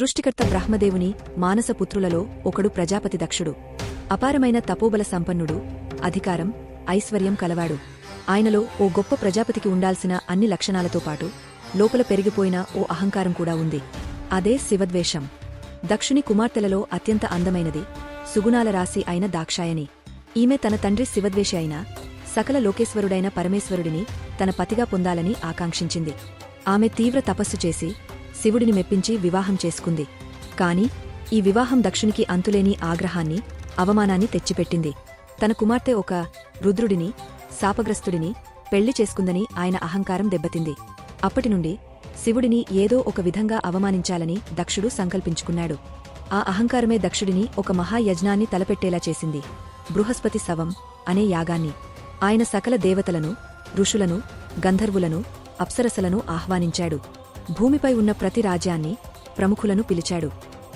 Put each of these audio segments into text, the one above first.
సృష్టికర్త బ్రహ్మదేవుని మానసపుత్రులలో ఒకడు ప్రజాపతి దక్షుడు. అపారమైన తపోబల సంపన్నుడు అధికారం ఐశ్వర్యం కలవాడు. ఆయనలో ఓ గొప్ప ప్రజాపతికి ఉండాల్సిన అన్ని లక్షణాలతో పాటు లోపల పెరిగిపోయిన ఓ అహంకారం కూడా ఉంది. అదే శివద్వేషం. దక్షుని కుమార్తెలలో అత్యంత అందమైనది సుగుణాల రాశి అయిన దాక్షాయని ఈమె తన తండ్రి శివద్వేషి అయిన సకల లోకేశ్వరుడైన పరమేశ్వరుడిని తన పతిగా పొందాలని ఆకాంక్షించింది. ఆమె తీవ్ర తపస్సు చేసి శివుడిని మెప్పించి వివాహం చేసుకుంది. కాని ఈ వివాహం దక్షునికి అంతులేని ఆగ్రహాన్ని అవమానాన్ని తెచ్చిపెట్టింది. తన కుమార్తె ఒక రుద్రుడిని శాపగ్రస్తుడిని పెళ్ళి చేసుకుందని ఆయన అహంకారం దెబ్బతింది. అప్పటినుండి శివుడిని ఏదో ఒక విధంగా అవమానించాలని దక్షుడు సంకల్పించుకున్నాడు. ఆ అహంకారమే దక్షుడిని ఒక మహాయజ్ఞాన్ని తలపెట్టేలా చేసింది. బృహస్పతి శవం అనే యాగాన్ని ఆయన సకల దేవతలను ఋషులను గంధర్వులను అప్సరసలను ఆహ్వానించాడు. భూమిపై ఉన్న ప్రతి రాజ్యాన్ని ప్రముఖులను పిలిచాడు.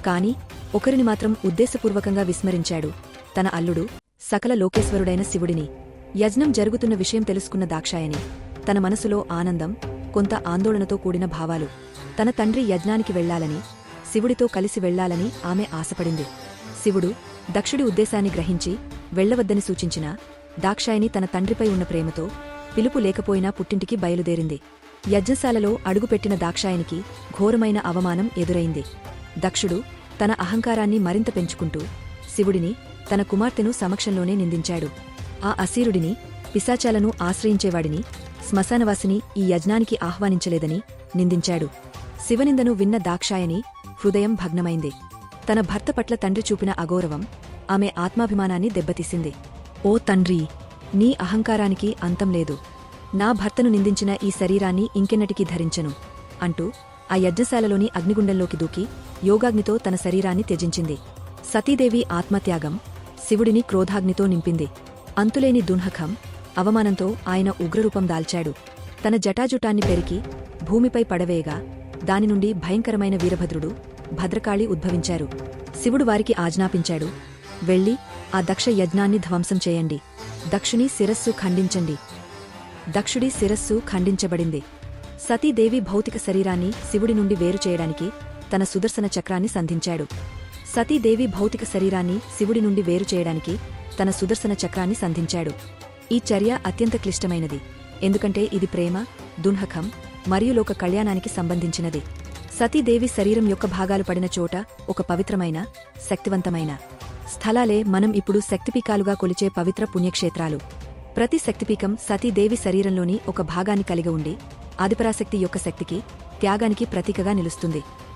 కాని ఒకరిని మాత్రం ఉద్దేశపూర్వకంగా విస్మరించాడు. తన అల్లుడు సకల లోకేశ్వరుడైన శివుడిని. యజ్ఞం జరుగుతున్న విషయం తెలుసుకున్న దాక్షాయని తన మనసులో ఆనందం కొంత ఆందోళనతో కూడిన భావాలు. తన తండ్రి యజ్ఞానికి వెళ్ళాలని శివుడితో కలిసి వెళ్ళాలని ఆమె ఆశపడింది. శివుడు దక్షుడి ఉద్దేశాన్ని గ్రహించి వెళ్ళవద్దని సూచించినా దాక్షాయని తన తండ్రిపై ఉన్న ప్రేమతో పిలుపు లేకపోయినా పుట్టింటికి బయలుదేరింది. యజ్ఞశాలలో అడుగుపెట్టిన దాక్షాయనికి ఘోరమైన అవమానం ఎదురైంది. దక్షుడు తన అహంకారాన్ని మరింత పెంచుకుంటూ శివుడిని తన కుమార్తెను సమక్షంలోనే నిందించాడు. ఆ అసీరుడిని పిశాచాలను ఆశ్రయించేవాడిని శ్మశానవాసిని ఈ యజ్ఞానికి ఆహ్వానించలేదని నిందించాడు. శివనిందను విన్న దాక్షాయని హృదయం భగ్నమైంది. తన భర్త పట్ల తండ్రి చూపిన అగౌరవం ఆమె ఆత్మాభిమానాన్ని దెబ్బతీసింది. ఓ తండ్రి నీ అహంకారానికి అంతం లేదు. నా భర్తను నిందించిన ఈ శరీరాన్ని ఇంకెన్నటికీ ధరించను అంటూ ఆ యజ్ఞశాలలోని అగ్నిగుండంలోకి దూకి యోగాగ్నితో తన శరీరాన్ని త్యజించింది. సతీదేవి ఆత్మత్యాగం శివుడిని క్రోధాగ్నితో నింపింది. అంతులేని దున్హఖం అవమానంతో ఆయన ఉగ్రరూపం దాల్చాడు. తన జటాజుటాన్ని పెరికి భూమిపై పడవేయగా దాని నుండి భయంకరమైన వీరభద్రుడు భద్రకాళి ఉద్భవించారు. శివుడు వారికి ఆజ్ఞాపించాడు వెళ్ళి ఆ దక్ష యజ్ఞాన్ని ధ్వంసం చేయండి. దక్షుని శిరస్సు ఖండించండి. దక్షుడి శిరస్సు ఖండించబడింది. సతీదేవి భౌతిక శరీరాన్ని శివుడి నుండి వేరు చేయడానికి తన సుదర్శన చక్రాన్ని సంధించాడు. సతీదేవి భౌతిక శరీరాన్ని శివుడి నుండి వేరు చేయడానికి తన సుదర్శన చక్రాన్ని సంధించాడు. ఈ చర్య అత్యంత క్లిష్టమైనది. ఎందుకంటే ఇది ప్రేమ దున్హకం మరియు లోక కళ్యాణానికి సంబంధించినది. సతీదేవి శరీరం యొక్క భాగాలు పడిన చోట ఒక పవిత్రమైన శక్తివంతమైన స్థలాలే మనం ఇప్పుడు శక్తిపీకాలుగా కొలిచే పవిత్ర పుణ్యక్షేత్రాలు. ప్రతి శక్తిపీకం సతీదేవి శరీరంలోని ఒక భాగాన్ని కలిగి ఉండి ఆదిపరాశక్తి యొక్క శక్తికి త్యాగానికి ప్రతీకగా నిలుస్తుంది.